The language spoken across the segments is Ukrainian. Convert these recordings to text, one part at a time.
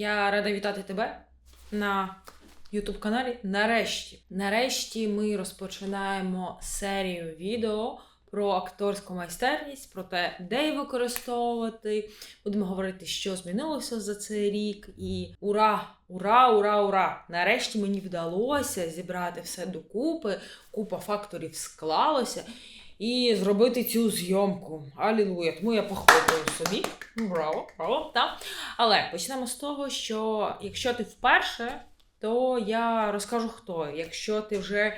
Я рада вітати тебе на youtube каналі. Нарешті. Нарешті ми розпочинаємо серію відео про акторську майстерність, про те, де її використовувати. Будемо говорити, що змінилося за цей рік. І ура! Ура, ура, ура! Нарешті мені вдалося зібрати все докупи, купа факторів склалося. І зробити цю зйомку. Алілуя. Тому я похлопаю собі. Ну, Браво, браво, так. Але почнемо з того, що якщо ти вперше, то я розкажу хто. Якщо ти вже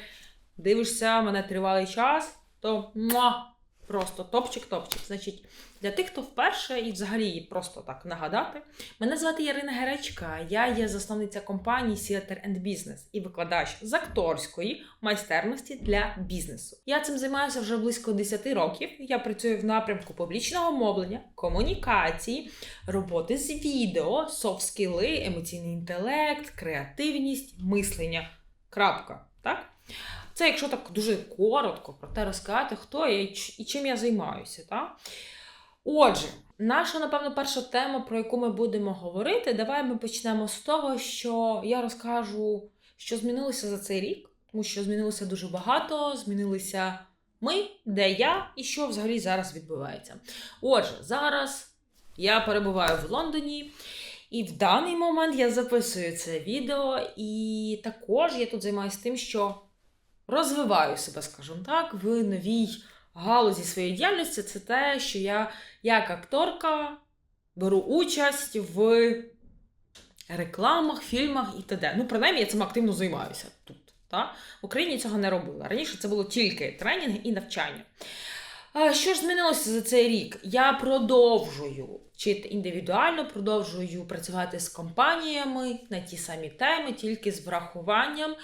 дивишся мене тривалий час, то муа, просто топчик-топчик. Значить, для тих, хто вперше і взагалі просто так нагадати. Мене звати Ярина Геречка, я є засновниця компанії Theater and Business і викладач з акторської майстерності для бізнесу. Я цим займаюся вже близько 10 років. Я працюю в напрямку публічного мовлення, комунікації, роботи з відео, софт-скіли, емоційний інтелект, креативність, мислення. Крапка. Так? Це якщо так дуже коротко про те розказати, хто я і чим я займаюся. Так? Отже, наша, напевно, перша тема, про яку ми будемо говорити, давай ми почнемо з того, що я розкажу, що змінилося за цей рік, тому що змінилося дуже багато, змінилися ми, де я і що взагалі зараз відбувається. Отже, зараз я перебуваю в Лондоні. І в даний момент я записую це відео, і також я тут займаюся тим, що розвиваю себе, скажімо так, в новій галузі своєї діяльності. Це те, що я як акторка беру участь в рекламах, фільмах і т.д. Ну, принаймні, я цим активно займаюся тут. Та? В Україні цього не робила. Раніше це було тільки тренінги і навчання. Що ж змінилося за цей рік? Я продовжую вчити індивідуально, продовжую працювати з компаніями на ті самі теми, тільки з врахуванням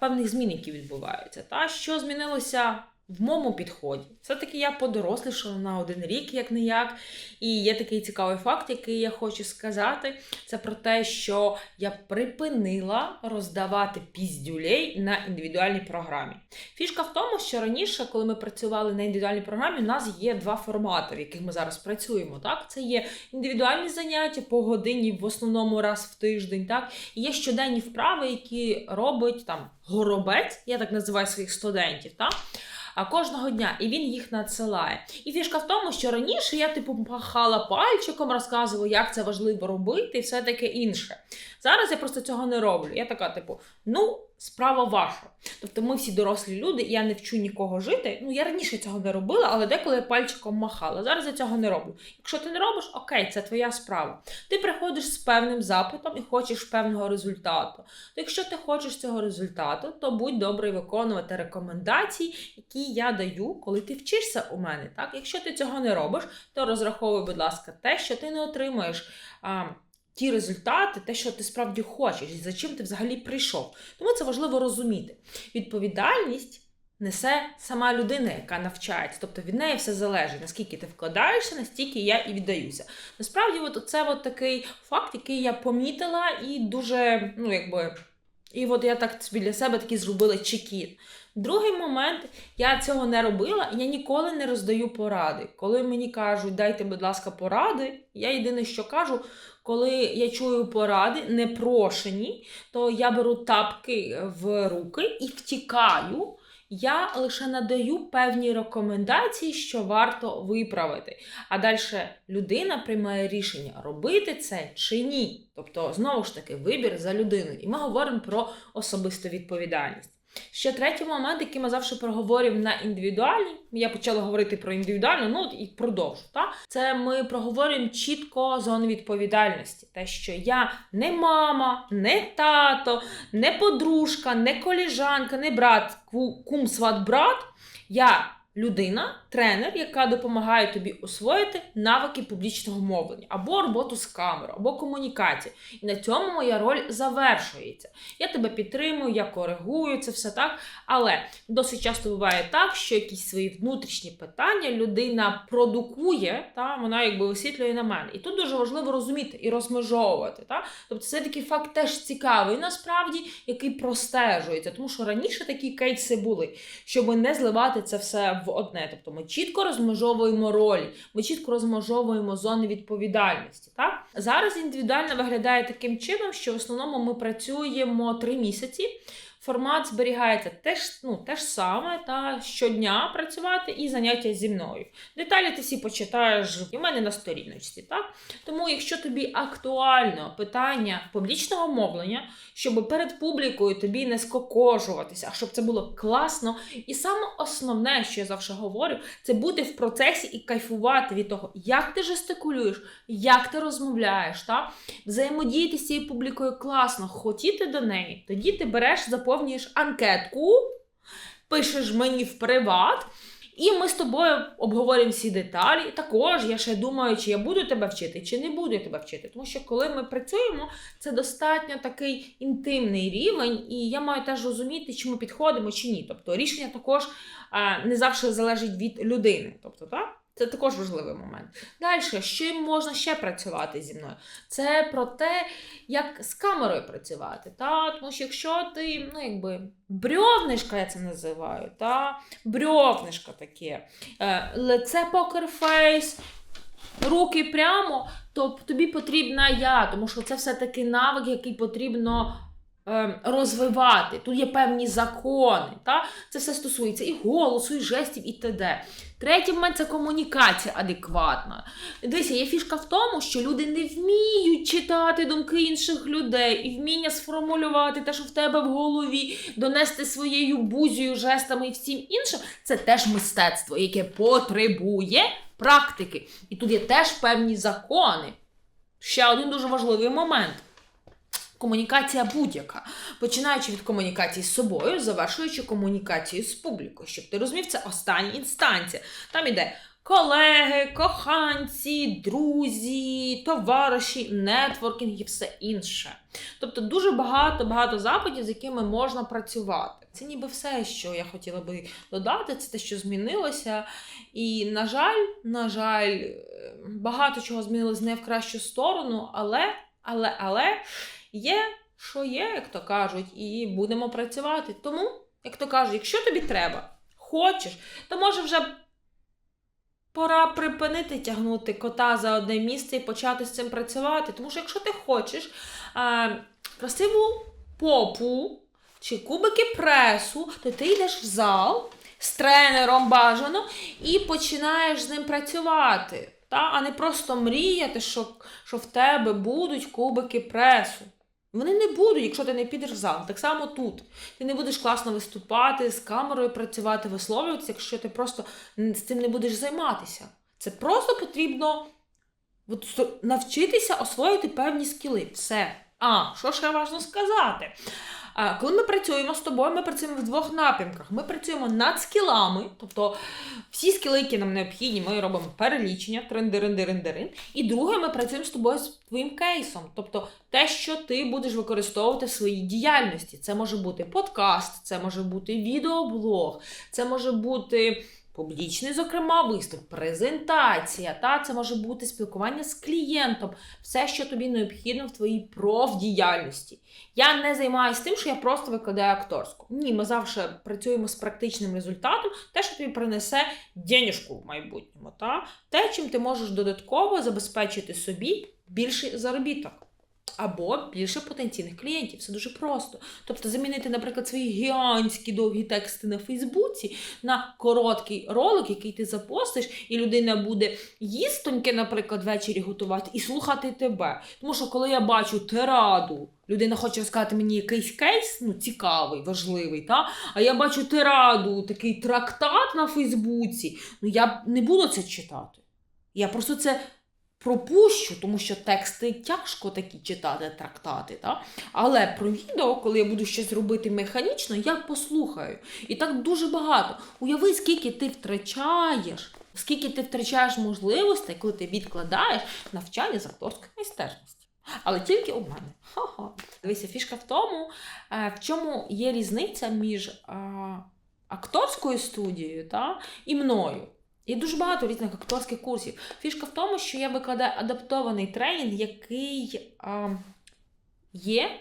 певних змін, які відбуваються. Та що змінилося в моєму підході? Все-таки я подорослішала на один рік, як не як. І є такий цікавий факт, який я хочу сказати. Це про те, що я припинила роздавати піздюлей на індивідуальній програмі. Фішка в тому, що раніше, коли ми працювали на індивідуальній програмі, у нас є два формати, в яких ми зараз працюємо. Так, це є індивідуальні заняття по годині, в основному раз в тиждень. Так, і є щоденні вправи, які робить там горобець, я так називаю своїх студентів. Так. А кожного дня і він їх надсилає. І фішка в тому, що раніше я типу пахала пальчиком, розказувала, як це важливо робити, і все таке інше. Зараз я просто цього не роблю. Я така, типу, ну, справа ваша. Тобто ми всі дорослі люди, я не вчу нікого жити. Ну, я раніше цього не робила, але деколи я пальчиком махала. Зараз я цього не роблю. Якщо ти не робиш, окей, це твоя справа. Ти приходиш з певним запитом і хочеш певного результату. То якщо ти хочеш цього результату, то будь добрий виконувати рекомендації, які я даю, коли ти вчишся у мене. Так? Якщо ти цього не робиш, то розраховуй, будь ласка, те, що ти не отримуєш. А, Ті результати, те, що ти справді хочеш, і за чим ти взагалі прийшов. Тому це важливо розуміти. Відповідальність несе сама людина, яка навчається. Тобто від неї все залежить. Наскільки ти вкладаєшся, настільки я і віддаюся. Насправді, от це от такий факт, який я помітила, і дуже, ну якби. І от я так собі для себе такі зробила чекін. Другий момент, я цього не робила, і я ніколи не роздаю поради. Коли мені кажуть, дайте, будь ласка, поради, я єдине, що кажу, коли я чую поради, непрошені, то я беру тапки в руки і втікаю. Я лише надаю певні рекомендації, що варто виправити. А далі людина приймає рішення, робити це чи ні. Тобто, знову ж таки, вибір за людиною. І ми говоримо про особисту відповідальність. Ще третій момент, який ми завжди проговорюємо на індивідуальній, я почала говорити про індивідуальну, ну і продовжу. Та? Це ми проговорюємо чітко зону відповідальності. Те, що я не мама, не тато, не подружка, не коліжанка, не брат, ку- кум, сват, брат. Я людина, тренер, яка допомагає тобі освоїти навики публічного мовлення, або роботу з камерою, або комунікації. І на цьому моя роль завершується. Я тебе підтримую, я коригую це все так. Але досить часто буває так, що якісь свої внутрішні питання людина продукує, та вона якби висвітлює на мене. І тут дуже важливо розуміти і розмежовувати. Та? Тобто це такий факт теж цікавий, насправді, який простежується. Тому що раніше такі кейси були, щоб не зливати це все в одне. Тобто ми чітко розмежовуємо ролі, ми чітко розмежовуємо зони відповідальності. Так? Зараз індивідуально виглядає таким чином, що в основному ми працюємо три місяці. Формат зберігається теж, ну, те ж саме, та щодня працювати і заняття зі мною. Деталі ти всі почитаєш у мене на сторіночці. Так? Тому, якщо тобі актуально питання публічного мовлення, щоб перед публікою тобі не скокожуватися, а щоб це було класно. І саме основне, що я завжди говорю, це бути в процесі і кайфувати від того, як ти жестикулюєш, як ти розмовляєш, так? взаємодіяти з цією публікою класно, хотіти до неї, тоді ти береш, заповнюєш анкетку, пишеш мені в приват. І ми з тобою обговоримо всі деталі. Також я ще думаю, чи я буду тебе вчити, чи не буду тебе вчити. Тому що коли ми працюємо, це достатньо такий інтимний рівень, і я маю теж розуміти, чи ми підходимо, чи ні. Тобто рішення також а, не завжди залежить від людини. Тобто, так? Це також важливий момент. Далі, чим можна ще працювати зі мною? Це про те, як з камерою працювати. Та? Тому що якщо ти, ну якби брьовнишка, я це називаю, та? брьовнишка таке, е, лице покерфейс, руки прямо, то тобі потрібна я, тому що це все-таки навик, який потрібно. Е, Розвивати, тут є певні закони, та? це все стосується і голосу, і жестів, і т.д. Третій момент це комунікація адекватна. Дивися, є фішка в тому, що люди не вміють читати думки інших людей і вміння сформулювати те, що в тебе в голові, донести своєю бузію, жестами і всім іншим. Це теж мистецтво, яке потребує практики. І тут є теж певні закони. Ще один дуже важливий момент. Комунікація будь-яка, починаючи від комунікації з собою, завершуючи комунікацією з публікою. Щоб ти розумів, це остання інстанція. Там іде колеги, коханці, друзі, товариші, нетворкінг і все інше. Тобто дуже багато-багато запитів, з якими можна працювати. Це ніби все, що я хотіла би додати, це те, що змінилося. І, на жаль, на жаль, е, багато чого змінилось не в кращу сторону, але, але, але є, що є, як то кажуть, і будемо працювати. Тому, як то кажуть, якщо тобі треба, хочеш, то може вже пора припинити тягнути кота за одне місце і почати з цим працювати. Тому що якщо ти хочеш а, красиву попу чи кубики пресу, то ти йдеш в зал з тренером бажано і починаєш з ним працювати. Та? А не просто мріяти, що, що в тебе будуть кубики пресу. Вони не будуть, якщо ти не підеш в зал. Так само тут. Ти не будеш класно виступати, з камерою працювати, висловлюватися, якщо ти просто з цим не будеш займатися. Це просто потрібно от, навчитися освоїти певні скіли. Все. А, що ще важливо сказати? А, коли ми працюємо з тобою, ми працюємо в двох напрямках. Ми працюємо над скілами, тобто всі скіли, які нам необхідні, ми робимо перелічення, трин-дирин-дирин-дирин. І друге, ми працюємо з тобою з твоїм кейсом, тобто те, що ти будеш використовувати в своїй діяльності. Це може бути подкаст, це може бути відеоблог, це може бути. Публічний, зокрема, виступ, презентація, та це може бути спілкування з клієнтом, все, що тобі необхідно в твоїй профдіяльності. Я не займаюся тим, що я просто викладаю акторську. Ні, ми завжди працюємо з практичним результатом, те, що тобі принесе денежку в майбутньому, та те, чим ти можеш додатково забезпечити собі більший заробіток. Або більше потенційних клієнтів. Все дуже просто. Тобто замінити, наприклад, свої гігантські довгі тексти на Фейсбуці на короткий ролик, який ти запостиш, і людина буде їстоньки, наприклад, ввечері готувати і слухати тебе. Тому що коли я бачу тираду, людина хоче розказати мені якийсь кейс, ну цікавий, важливий, та? а я бачу тираду, такий трактат на Фейсбуці, ну я не буду це читати. Я просто це пропущу, тому що тексти тяжко такі читати, трактати. Та? Але про відео, коли я буду щось робити механічно, я послухаю. І так дуже багато. Уяви, скільки ти втрачаєш, скільки ти втрачаєш можливостей, коли ти відкладаєш навчання з акторської майстерності. Але тільки у мене. Ха-ха. Дивися, фішка в тому, е, в чому є різниця між е, акторською студією та, і мною. Є дуже багато різних акторських курсів. Фішка в тому, що я викладаю адаптований тренінг, який а, є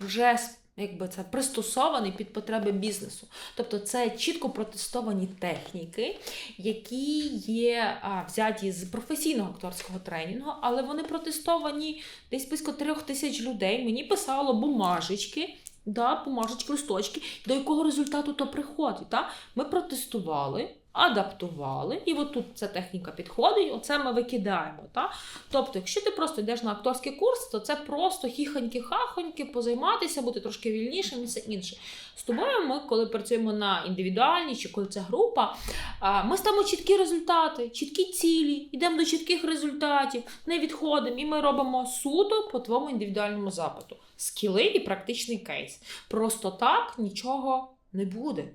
вже якби це пристосований під потреби бізнесу. Тобто це чітко протестовані техніки, які є а, взяті з професійного акторського тренінгу, але вони протестовані десь близько трьох тисяч людей. Мені писало бумажечки. Да, бумажечки, листочки, до якого результату то приходить. Да? Ми протестували, адаптували, і от тут ця техніка підходить, оце ми викидаємо. Та? Тобто, якщо ти просто йдеш на акторський курс, то це просто хіхоньки-хахоньки, позайматися, бути трошки вільнішим і все інше. З тобою ми, коли працюємо на індивідуальній чи коли це група, ми ставимо чіткі результати, чіткі цілі, йдемо до чітких результатів, не відходимо, і ми робимо суто по твоєму індивідуальному запиту. Скіли і практичний кейс. Просто так нічого не буде.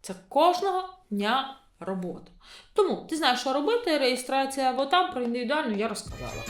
Це кожного дня робота. Тому ти знаєш, що робити. Реєстрація або там про індивідуальну я розказала.